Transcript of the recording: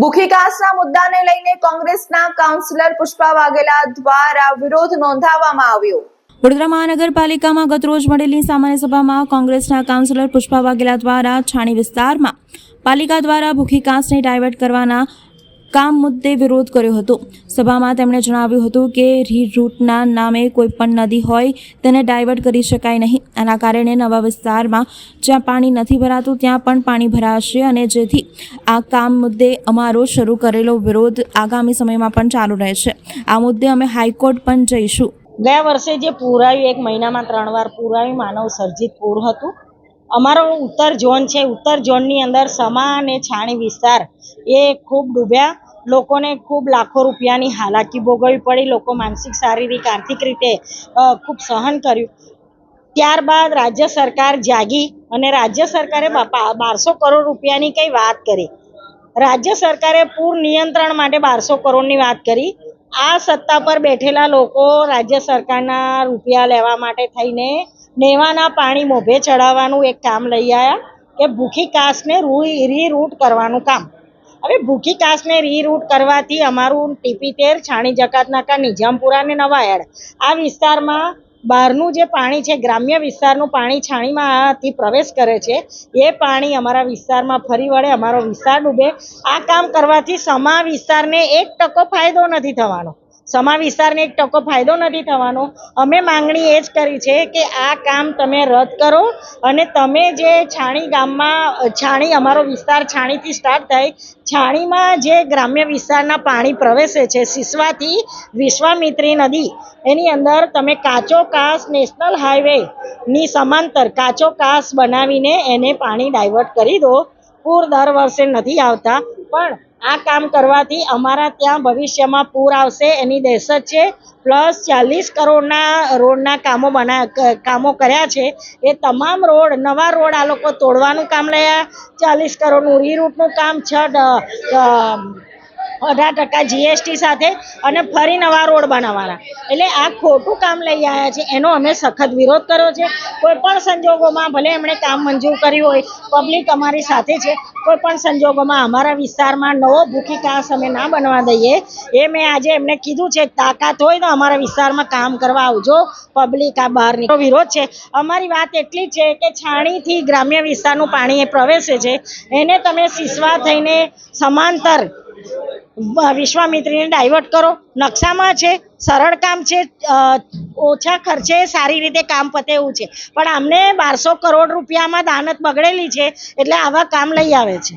ભૂખી કાસના મુદ્દાને લઈને કોંગ્રેસના કાઉન્સિલર પુષ્પા વાઘેલા દ્વારા વિરોધ નોંધાવવામાં આવ્યો. વડોદરા મહાનગરપાલિકામાં ગતરોજ મળેલી સામાન્ય સભામાં કોંગ્રેસના કાઉન્સિલર પુષ્પા વાઘેલા દ્વારા છાણી વિસ્તારમાં પાલિકા દ્વારા ભૂખી કાંસને ડાયવર્ટ કરવાના કામ મુદ્દે વિરોધ કર્યો હતો. સભામાં તેમણે જણાવ્યું હતું કે રીરૂટના નામે કોઈ પણ નદી હોય તેને ડાયવર્ટ કરી શકાય નહીં. આના કારણે નવા વિસ્તારમાં જ્યાં પાણી નથી ભરાતું, ત્યાં પણ પાણી ભરાશે અને જેથી આ કામ મુદ્દે અમારો શરૂ કરેલો વિરોધ આગામી સમયમાં પણ ચાલુ રહેશે. આ મુદ્દે અમે હાઈકોર્ટ પણ જઈશું. ગયા વર્ષે જે પૂર એક મહિનામાં ત્રણ વાર પૂર માનવ સર્જિત પૂર હતું. અમારો ઉત્તર ઝોન છે. ઉત્તર ઝોનની અંદર સમા અને છાણી વિસ્તાર એ ખૂબ ડૂબ્યા. લોકોને ખૂબ લાખો રૂપિયાની હાલાકી ભોગવવી પડી, લોકો માનસિક, શારીરિક, આર્થિક રીતે ખૂબ સહન કર્યું. ત્યારબાદ રાજ્ય સરકાર જાગી અને રાજ્ય સરકારે બારસો કરોડ રૂપિયાની કંઈ વાત કરી. રાજ્ય સરકારે પૂર નિયંત્રણ માટે બારસો કરોડની વાત કરી. આ સત્તા પર બેઠેલા લોકો રાજ્ય સરકારના રૂપિયા લેવા માટે થઈને નેવાના પાણી મોભે ચડાવવાનું એક કામ લઈ આવ્યા કે ભૂખી કાસને રૂ- રીરૂટ કરવાનું કામ. હવે ભૂખી કાસને રીરૂટ કરવાથી અમારું ટીપી તેર, છાણી જકાતનાકા નિજામપુરા અને નવાયાડ આ વિસ્તારમાં બહારનું જે પાણી છે, ગ્રામ્ય વિસ્તારનું પાણી છાણીમાંથી પ્રવેશ કરે છે, એ પાણી અમારા વિસ્તારમાં ફરી વળે, અમારો વિસ્તાર ડૂબે. આ કામ કરવાથી સમા વિસ્તારને એક ટકો ફાયદો નથી થવાનો. સમા વિસ્તારને એક ટકો ફાયદો નથી થવાનો. અમે માંગણી એ જ કરી છે કે આ કામ તમે રદ કરો અને તમે જે છાણી ગામમાં, છાણી અમારો વિસ્તાર છાણીથી સ્ટાર્ટ થાય, છાણીમાં જે ગ્રામ્ય વિસ્તારના પાણી પ્રવેશે છે, સિસવાથી વિશ્વામિત્રી નદી, એની અંદર તમે કાચો કાસ નેશનલ હાઈવે ની સમાંતર કાચો કાસ બનાવીને એને પાણી ડાયવર્ટ કરી દો. પૂર દર વર્ષે નથી આવતા, પણ આ કામ કરવાથી અમારા ત્યાં ભવિષ્યમાં પૂર આવશે, એની દહેશત છે. પ્લસ ચાલીસ કરોડના રોડના કામો બના કામો કર્યા છે. એ તમામ રોડ, નવા રોડ આ લોકો તોડવાનું કામ લયા. ચાલીસ કરોડનું રીરૂટનું કામ, છ અઢાર ટકા જીએસટી સાથે અને ફરી નવા રોડ બનાવવાના. એટલે આ ખોટું કામ લઈ આવ્યા છે, એનો અમે સખત વિરોધ કર્યો છે. કોઈ પણ સંજોગોમાં ભલે એમણે કામ મંજૂર કર્યું હોય પબ્લિક અમારી સાથે છે. કોઈ પણ સંજોગોમાં અમારા વિસ્તારમાં નવો ભૂખી કાસ અમે ના બનવા દઈએ. એ મેં આજે એમને કીધું છે, તાકાત હોય તો અમારા વિસ્તારમાં કામ કરવા આવજો. પબ્લિક આ બહાર નીકળો. વિરોધ છે. અમારી વાત એટલી છે કે છાણીથી ગ્રામ્ય વિસ્તારનું પાણી એ પ્રવેશે છે. એને તમે સિસવા થઈને સમાંતર વિશ્વામિત્રીને ડાયવર્ટ કરો. નકશામાં છે, સરળ કામ છે ઓછા ખર્ચે સારી રીતે કામ પતે એવું છે. પણ અમને બારસો કરોડ રૂપિયામાં દાનત બગડેલી છે, એટલે આવા કામ લઈ આવે છે.